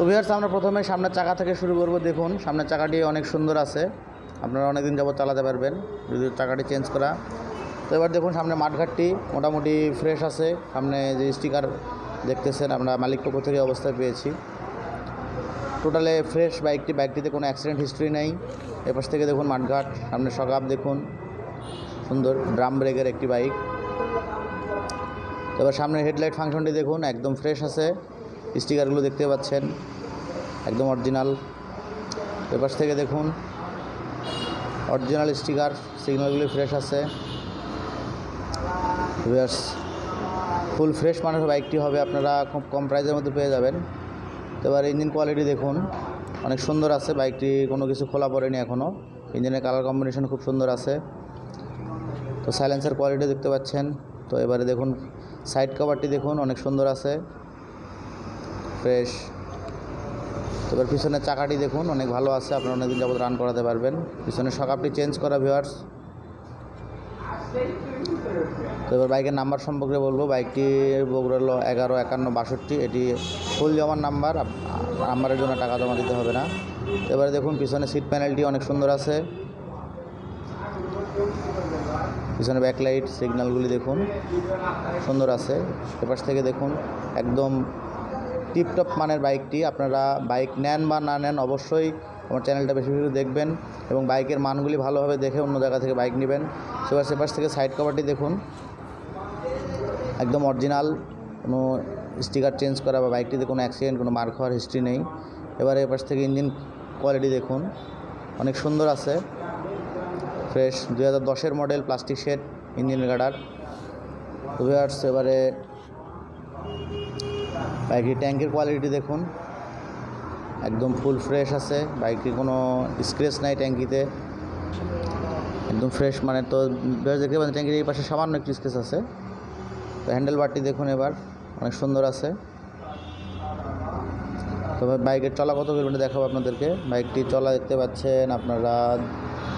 তো ভিউয়ার্স আমরা প্রথমে সামনের চাকা থেকে শুরু করব, দেখুন। সামনের চাকাটি অনেক সুন্দর আছে। আপনারা অনেক দিন যাবত চালাতে পারবেন, যদি চাকাটি চেঞ্জ করা। তো এবার দেখুন, সামনে মাঠঘাটটি মোটামুটি ফ্রেশ আছে। সামনে যে স্টিকার দেখতেছেন, আমরা মালিক পক্ষ থেকে অবস্থায় পেয়েছি। টোটালে ফ্রেশ বাইকটি বাইকটিতে কোনো অ্যাক্সিডেন্ট হিস্ট্রি নেই। এপাশ থেকে দেখুন মাঠঘাট, সামনে সকাপ দেখুন। সুন্দর ড্রাম ব্রেকের একটি বাইক এবার সামনে হেডলাইট ফাংশনটি দেখুন, একদম ফ্রেশ আছে। স্টিকারগুলো দেখতে পাচ্ছেন, একদম অরিজিনাল এপাশ থেকে দেখুন অরিজিনাল স্টিকার সিগন্যালগুলি ফ্রেশ আছে। ভিউয়ার্স ফুল ফ্রেশ মানের বাইকটি হবে, আপনারা খুব কম প্রাইসের মধ্যে পেয়ে যাবেন। তো এবার ইঞ্জিন কোয়ালিটি দেখুন, অনেক সুন্দর আছে, বাইকটি কোনো কিছু খোলা পড়েনি এখনও ইঞ্জিনের কালার কম্বিনেশন খুব সুন্দর আছে। তো সাইলেন্সার কোয়ালিটি দেখতে পাচ্ছেন। তো এবারে দেখুন সাইড কভারটি দেখুন, অনেক সুন্দর আছে। ফ্রেশ। এবার পিছনের চাকাটি দেখুন, অনেক ভালো আছে, আপনারা অনেকদিন যাবত রান করাতে পারবেন। পিছনের সকাপটি চেঞ্জ করা ভিউয়ার্স তো এবার বাইকের নাম্বার সম্পর্কে বলব। বাইকটি বগুড়া হলো এগারো, একান্ন, বাষট্টি। এটি ফুল জমার নাম্বার নাম্বারের জন্য টাকা জমা দিতে হবে না। এবারে দেখুন, পিছনে সিট প্যানেলটি অনেক সুন্দর আছে। পিছনে ব্যাকলাইট সিগন্যালগুলি দেখুন, সুন্দর আছে। এপাশ থেকে দেখুন, একদম টিপটপ মানের বাইকটি আপনারা বাইক নেন বা না নেন অবশ্যই আমার চ্যানেলটা বেশি বেশি দেখবেন এবং বাইকের মানগুলি ভালোভাবে দেখে অন্য জায়গা থেকে বাইক নেবেন। সেবার সেপাশ থেকে সাইড কভারটি দেখুন। একদম অরিজিনাল, কোনো স্টিকার চেঞ্জ করা বা বাইকটিতে কোনো অ্যাক্সিডেন্ট, কোনো মার খাওয়ার হিস্ট্রি নেই। এবারে এপাশ থেকে ইঞ্জিন কোয়ালিটি দেখুন। অনেক সুন্দর আছে। ফ্রেশ। দু হাজার দশের model plastic shade engine girder viewers, এবারে বাইকটির ট্যাঙ্কের কোয়ালিটি দেখুন। একদম ফুল ফ্রেশ আছে। বাইকটির কোনো স্ক্রেচ নাই ট্যাঙ্কিতে। একদম ফ্রেশ মানে তো দেখতে পাচ্ছেন, ট্যাঙ্কির এই পাশে সামান্য একটু স্ক্রেচ আছে। তো হ্যান্ডেল বারটি দেখুন এবার, অনেক সুন্দর আছে। তবে বাইকের চলা কত কিলোমিটার দেখাবো আপনাদেরকে? বাইকটি চলা দেখতে পাচ্ছেন আপনারা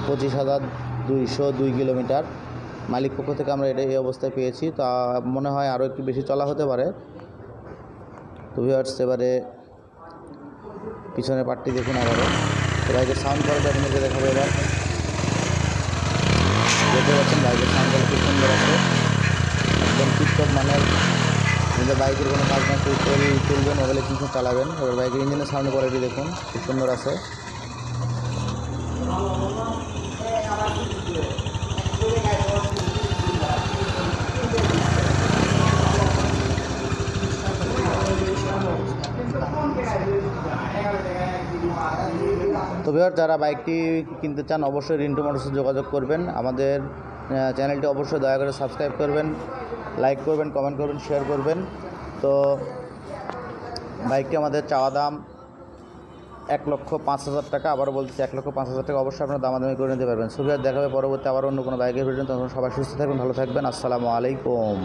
পঁচিশ হাজার দুইশো দুই কিলোমিটার। মালিক পক্ষ থেকে আমরা এটা এই অবস্থায় পেয়েছি। তা মনে হয় আরও একটু বেশি চলা হতে পারে। তো ভিউয়ার্স এবারে পিছনের পার্টটি দেখুন আবারও। বাইকের সাউন্ড কোয়ালিটি আপনাদেরকে দেখাবো এবার। দেখতে পাচ্ছেন বাইকের সাউন্ড কোয়ালিটি সুন্দর আছে। একদম টিপটপ মানের। নিজের বাইকের কোনো কাজ না তুল তুলবেন ওগুলো কিন্তু চালাবেন। এবার বাইকের ইঞ্জিনের সাউন্ড কোয়ালিটি দেখুন, খুব সুন্দর আছে। তবে যারা বাইকটি কিনতে চান, অবশ্যই রিন্টু মোটরসে যোগাযোগ করবেন। আমাদের চ্যানেলটি অবশ্যই দয়া করে সাবস্ক্রাইব করবেন, লাইক করবেন, কমেন্ট করবেন, শেয়ার করবেন। তো, বাইকটি আমাদের চাওয়া দাম এক লক্ষ পাঁচ হাজার টাকা। আবারও বলতেছি এক লক্ষ পাঁচ হাজার টাকা অবশ্যই আপনারা দামাদামি করে নিতে পারবেন। সুবিধা দেখাবে পরবর্তী আবার অন্য কোনো বাইকের ভিডিও তখন সবাই সুস্থ থাকবেন, ভালো থাকবেন। আসসালামু আলাইকুম।